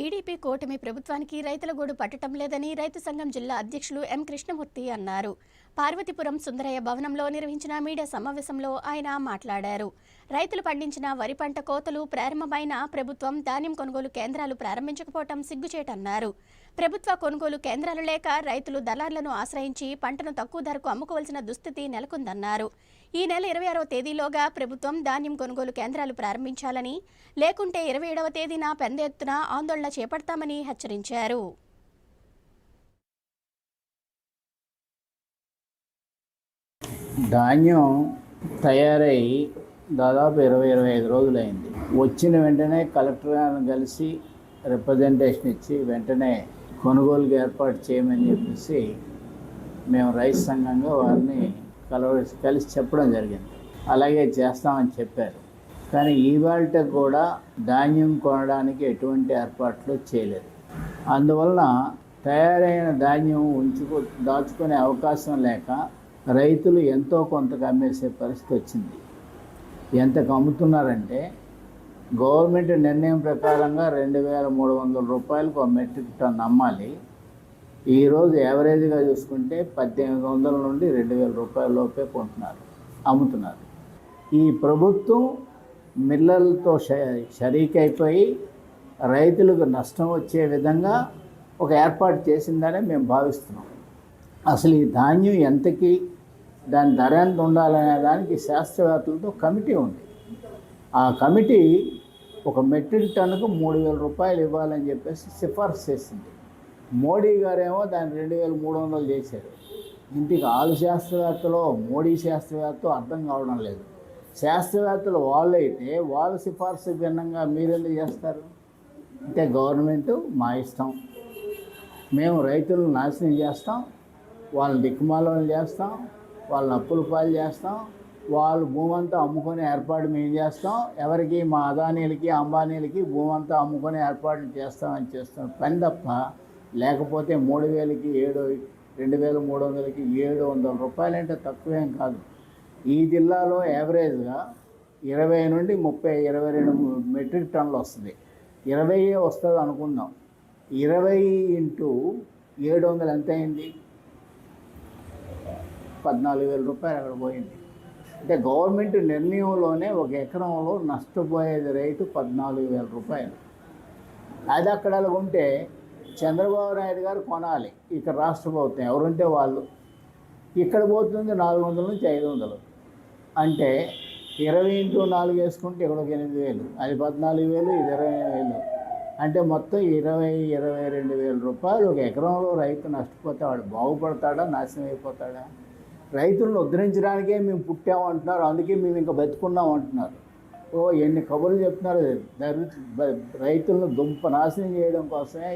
TDP కూటమి ప్రభుత్వానికి రైతుల గోడు పట్టడం లేదని రైతు సంఘం జిల్లా అధ్యక్షులు ఎం కృష్ణమూర్తి అన్నారు. పార్వతీపురం సుందరయ్య భవనంలో నిర్వహించిన మీడియా సమావేశంలో ఆయన మాట్లాడారు. రైతులు పండించిన వరి పంట కోతలు ప్రారంభమైన ప్రభుత్వం ధాన్యం కొనుగోలు కేంద్రాలు ప్రారంభించకపోవటం సిగ్గుచేటన్నారు. ప్రభుత్వ కొనుగోలు కేంద్రాలు లేక రైతులు దళార్లను ఆశ్రయించి పంటను తక్కువ ధరకు అమ్ముకోవాల్సిన దుస్థితి నెలకొందన్నారు. ఈ నెల ఇరవై ఆరవ తేదీలోగా ప్రభుత్వం ధాన్యం కొనుగోలు కేంద్రాలు ప్రారంభించాలని లేకుంటే ఇరవై ఏడవ తేదీన పెద్ద ఎత్తున ఆందోళన చేపడతామని హెచ్చరించారు. ధాన్యం తయారై దాదాపు ఇరవై ఇరవై ఐదు రోజులైంది. వచ్చిన వెంటనే కలెక్టర్ గారిని కలిసి రిప్రజెంటేషన్ ఇచ్చి వెంటనే కొనుగోలుకి ఏర్పాటు చేయమని చెప్పేసి మేము రైతు సంఘంగా వారిని కలవ కలిసి చెప్పడం జరిగింది. అలాగే చేస్తామని చెప్పారు. కానీ ఇవాళ కూడా ధాన్యం కొనడానికి ఎటువంటి ఏర్పాట్లు చేయలేదు. అందువలన తయారైన ధాన్యం ఉంచుకో దాచుకునే అవకాశం లేక రైతులు ఎంతో కొంతకు అమ్మేసే పరిస్థితి వచ్చింది. ఎంతకు అమ్ముతున్నారంటే గవర్నమెంట్ నిర్ణయం ప్రకారంగా రెండు వేల మూడు వందల రూపాయలకు ఒక మెట్రిక్ టన్ అమ్మాలి. ఈరోజు యావరేజ్గా చూసుకుంటే పద్దెనిమిది వందల నుండి రెండు వేల రూపాయల లోపే కొంటున్నారు అమ్ముతున్నారు. ఈ ప్రభుత్వం మిల్లర్లతో షరీకైపోయి షరీక్ అయిపోయి రైతులకు నష్టం వచ్చే విధంగా ఒక ఏర్పాటు చేసిందనే మేము భావిస్తున్నాం. అసలు ఈ ధాన్యం ఎంతకి దాని ధర ఎంత ఉండాలనే దానికి శాస్త్రవేత్తలతో కమిటీ ఉంది. ఆ కమిటీ ఒక మెట్రిక్ టన్నుకు మూడు వేల రూపాయలు ఇవ్వాలని చెప్పేసి సిఫార్సు చేసింది. మోడీ గారేమో దాన్ని రెండు వేల మూడు వందలు చేశారు. ఇంటికి ఆలు శాస్త్రవేత్తలో మోడీ శాస్త్రవేత్త అర్థం కావడం లేదు. శాస్త్రవేత్తలు వాళ్ళు అయితే వాళ్ళ సిఫార్సు భిన్నంగా మీరెందుకు చేస్తారు? అంటే గవర్నమెంట్ మా ఇష్టం. మేము రైతులను నాశనం చేస్తాం వాళ్ళని దిక్కుమాలను చేస్తాం వాళ్ళని అప్పుల పాలు చేస్తాం వాళ్ళు భూమంతా అమ్ముకునే అమ్ముకొని ఏర్పాటు మేము చేస్తాం. ఎవరికి మా అదానీలకి అంబానీలకి భూమంతా అమ్ముకునే అమ్ముకొని ఏర్పాట్లు చేస్తామని చేస్తాం. పని తప్ప లేకపోతే మూడు వేలకి ఏడు రెండు వేల మూడు వందలకి ఏడు వందల రూపాయలు అంటే తక్కువేం కాదు. ఈ జిల్లాలో యావరేజ్గా ఇరవై నుండి ముప్పై ఇరవై రెండు మెట్రిక్ టన్నులు వస్తుంది. ఇరవై వస్తుంది అనుకుందాం. ఇరవై ఇంటూ ఏడు వందలు ఎంత అయింది పద్నాలుగు వేల రూపాయలు అక్కడ పోయింది. అంటే గవర్నమెంట్ నిర్ణయంలోనే ఒక ఎకరంలో నష్టపోయేది రేటు పద్నాలుగు వేల రూపాయలు. అది అక్కడ అలా ఉంటే చంద్రబాబు నాయుడు గారు కొనాలి. ఇక్కడ రాష్ట్ర ప్రభుత్వం ఎవరుంటే వాళ్ళు. ఇక్కడ పోతుంది నాలుగు వందల నుంచి ఐదు వందలు. అంటే ఇరవై ఇంటూ నాలుగు వేసుకుంటే ఇక్కడ ఒక ఎనిమిది వేలు. అది పద్నాలుగు వేలు ఇది ఇరవై వేలు. అంటే మొత్తం ఇరవై ఇరవై రెండు వేల రూపాయలు ఒక ఎకరంలో రైతు నష్టపోతే వాడు బాగుపడతాడా నాశనం అయిపోతాడా? రైతులను ఉద్ధరించడానికే మేము పుట్టాము అంటున్నారు. అందుకే మేము ఇంకా బతుకున్నాం అంటున్నారు. ఓ ఎన్ని కబుర్లు చెప్తున్నారు. రైతులను దుంప నాశనం చేయడం కోసమే